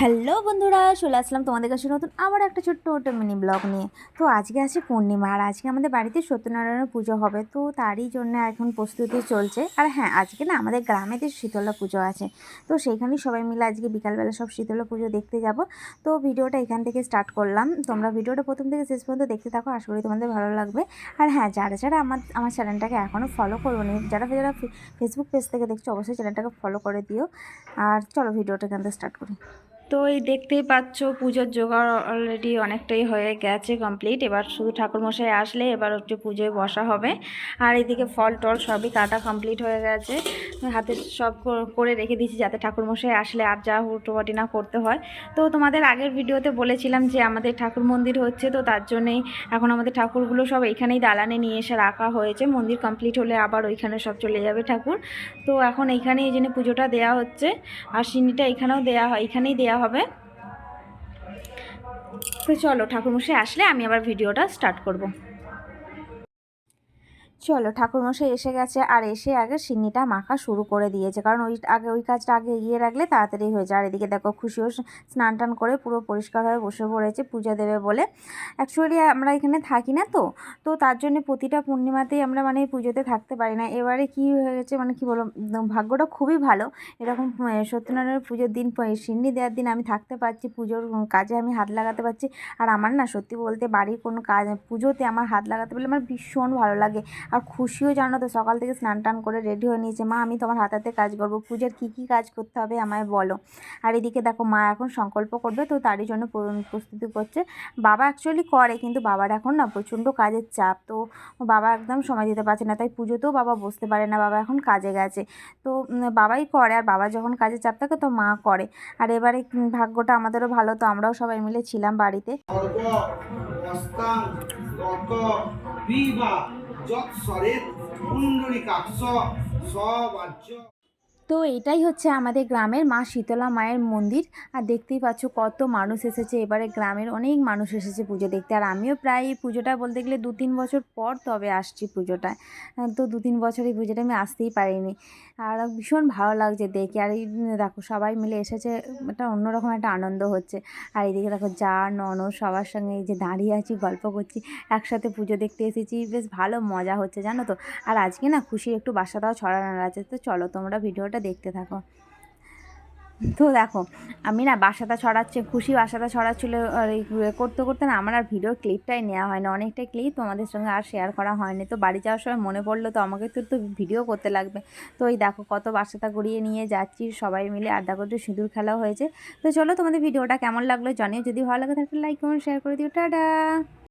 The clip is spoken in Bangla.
হ্যালো বন্ধুরা, চলে আসলাম তোমাদের কাছে নতুন আবার একটা ছোট্ট ওটা মিনি ব্লগ নিয়ে। তো আজকে আছে পূর্ণিমা আর আজকে আমাদের বাড়িতে সত্যনারায়ণের পুজো হবে, তো তারই জন্য এখন প্রস্তুতি চলছে। আর হ্যাঁ আজকে না আমাদের গ্রামেতে শীতলা পুজো আছে, তো সেইখানেই সবাই মিলে আজকে বিকালবেলা সব শীতলা পুজো দেখতে যাব। তো ভিডিওটা এখান থেকে স্টার্ট করলাম। তোমরা ভিডিওটা প্রথম থেকে শেষ পর্যন্ত দেখতে থাকো, আশা করি তোমাদের ভালো লাগবে। আর হ্যাঁ যারা যারা আমার আমার চ্যানেলটাকে এখনও ফলো করব নি, যারা যারা ফেসবুক পেজ থেকে দেখছ, অবশ্যই চ্যানেলটাকে ফলো করে দিও। আর চলো ভিডিওটা এখান থেকে স্টার্ট করি। তো এই দেখতেই পাচ্ছ পুজোর জোগাড় অলরেডি অনেকটাই হয়ে গেছে কমপ্লিট এবার শুধু ঠাকুরমশাই আসলে এবার হচ্ছে পুজোয় বসা হবে। আর এদিকে ফল টল সবই কাটা কমপ্লিট হয়ে গেছে। হাতে সব করে রেখে দিয়েছি যাতে ঠাকুরমশাই আসলে আর যা হুটোপাটি না করতে হয়। তো তোমাদের আগের ভিডিওতে বলেছিলাম যে আমাদের ঠাকুর মন্দির হচ্ছে, তো তার জন্যেই এখন আমাদের ঠাকুরগুলো সব এখানেই দালানে নিয়ে এসে রাখা হয়েছে। মন্দির কমপ্লিট হলে আবার ওইখানে সব চলে যাবে ঠাকুর। তো এখন এইখানে এই জন্য পুজোটা দেওয়া হচ্ছে। আর সিন্নিটা এখানেও দেওয়া হয়, এখানেই দেওয়া হবে। তো চলো ঠাকুরমশাই আসলে আমি আবার ভিডিওটা স্টার্ট করব। চলো ঠাকুরমশাই এসে গেছে আর এসে আগে সিন্নিটা মাখা শুরু করে দিয়েছে। কারণ ওই আগে ওই কাজটা আগে এগিয়ে রাখলে তাড়াতাড়ি হয়ে যায়। আর এদিকে দেখো খুশিও স্নান টান করে পুরো পরিষ্কার হয়ে বসে পড়েছে পুজো দেবে বলে। অ্যাকচুয়ালি আমরা এখানে থাকি না তো। তো তার জন্য প্রতিটা পূর্ণিমাতেই আমরা মানে পুজোতে থাকতে পারি না। এবারে কি হয়ে গেছে মানে কি বলো ভাগ্যটা খুবই ভালো। এরকম সত্যনারায়ণের পুজোর দিন সিন্নি দেওয়ার দিন আমি থাকতে পারছি, পুজোর কাজে আমি হাত লাগাতে পারছি। আর আমার না সত্যি বলতে বাড়ির কোনো কাজ, পুজোতে আমার হাত লাগাতে পারলে আমার ভীষণ ভালো লাগে। আর খুশিও জানো তো, সকাল থেকে স্নান টান করে রেডি হয়ে নিয়েছে। মা, আমি তোমার হাতে হাতে কাজ করব। পুজোর কী কী কাজ করতে হবে আমায় বলো। আর এদিকে দেখো, মা এখন সংকল্প করবে, তো তারই জন্য প্রস্তুতি করছে। বাবা অ্যাকচুয়ালি করে, কিন্তু বাবার এখন না প্রচণ্ড কাজের চাপ। তো বাবা একদম সময় দিতে পারছে না, তাই পুজোতেও বাবা বসতে পারে না। বাবা এখন কাজে গেছে। তো বাবাই করে, আর বাবা যখন কাজের চাপ থাকে, তো মা করে। আর এবারে ভাগ্যটা আমাদেরও ভালো, তো আমরাও সবাই মিলে ছিলাম বাড়িতে। সর্ব অস্তাং তত কাক্ষ বাজ্য তো এটাই হচ্ছে আমাদের গ্রামের মা শীতলা মায়ের মন্দির। আর দেখতেই পাচ্ছ কত মানুষ এসেছে। এবারে গ্রামের অনেক মানুষ এসেছে পুজো দেখতে। আর আমিও প্রায় এই পুজোটা বলতে গেলে দু তিন বছর পর তবে আসছি পুজোটায়। তো দু তিন বছর এই পুজোটা আমি আসতেই পারিনি। আর ভীষণ ভালো লাগছে দেখে। আর এই দেখো সবাই মিলে এসেছে। একটা অন্যরকম একটা আনন্দ হচ্ছে। আর এইদিকে দেখো যা, ননদ সবার সঙ্গে এই যে দাঁড়িয়ে আছি, গল্প করছি, একসাথে পুজো দেখতে এসেছি। বেশ ভালো মজা হচ্ছে, জানো তো? আর আজকে না খুশির একটু বাসাটাও ছড়ানোর আছে। তো চলো তোমরা ভিডিওটা দেখতে থাকো। তো দেখো, আমি না বাসাটা ছড়াচ্ছে, খুশি বাসাটা ছড়াচ্ছিল, আর করতে করতে না আমার আর ভিডিও ক্লিপটাই নেওয়া হয় না অনেকটাই ক্লিপ তোমাদের সঙ্গে আর শেয়ার করা হয়নি। তো বাড়ি যাওয়ার সময় মনে পড়ল তো আমাকে তো তো ভিডিও করতে লাগবে। তো এই দেখো, কত বাসাটা গড়িয়ে নিয়ে যাচ্ছি সবাই মিলে। আড্ডা করতে সিঁদুর খেলা হয়েছে। তো চলো তোমাদের ভিডিওটা কেমন লাগল জানিও। যদি ভালো লাগে তাহলে লাইক কমেন্ট শেয়ার করে দিও। টাটা!